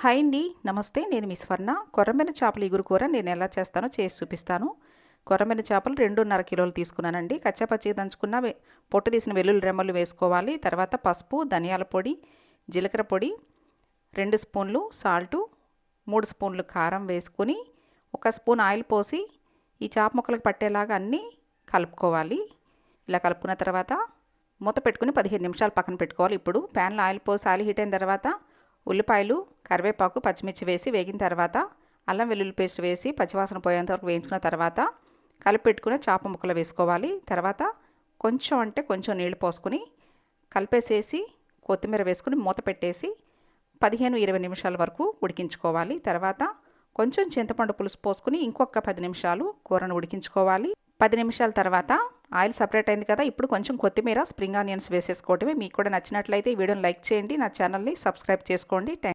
Hi అండి నమస్తే. నేను మీ స్వర్ణ. కొర్రమైన చేపల ఇగురు కూర నేను ఎలా చేస్తానో చేసి చూపిస్తాను. కొర్రమైన చేపలు రెండున్నర కిలోలు తీసుకున్నానండి. కచ్చాపచ్చి దంచుకున్న పొట్టు తీసిన వెల్లుల్లి రెమ్మలు వేసుకోవాలి. తర్వాత పసుపు ధనియాల పొడి జీలకర్ర పొడి రెండు స్పూన్లు సాల్టు మూడు స్పూన్లు కారం వేసుకొని ఒక స్పూన్ ఆయిల్ పోసి ఈ చేప ముక్కలకు పట్టేలాగా అన్నీ కలుపుకోవాలి. ఇలా కలుపుకున్న తర్వాత మూత పెట్టుకుని పదిహేను నిమిషాలు పక్కన పెట్టుకోవాలి. ఇప్పుడు ప్యాన్లో ఆయిల్ పోసి ఆయిల్ హీట్ అయిన తర్వాత ఉల్లిపాయలు కరివేపాకు పచ్చిమిర్చి వేసి వేగిన తర్వాత అల్లం వెల్లుల్లి పేస్ట్ వేసి పచ్చివాసన పోయేంత వరకు వేయించుకున్న తర్వాత కలిపి చాప చేప ముక్కలు వేసుకోవాలి. తర్వాత కొంచెం అంటే కొంచెం నీళ్ళు పోసుకొని కలిపేసేసి కొత్తిమీర వేసుకుని మూత పెట్టేసి పదిహేను ఇరవై నిమిషాల వరకు ఉడికించుకోవాలి. తర్వాత కొంచెం చింతపండు పులుసు పోసుకుని ఇంకొక పది నిమిషాలు కూరను ఉడికించుకోవాలి. పది నిమిషాల తర్వాత ఆయిల్ సపరేట్ అయింది కదా ఇప్పుడు కొంచెం కొత్తిమీర స్ప్రింగ్ ఆనియన్స్ వేసేసుకోవటమే. మీకు కూడా నచ్చినట్లయితే ఈ వీడియోని లైక్ చేయండి నా ఛానల్ని సబ్స్క్రైబ్ చేసుకోండి. థ్యాంక్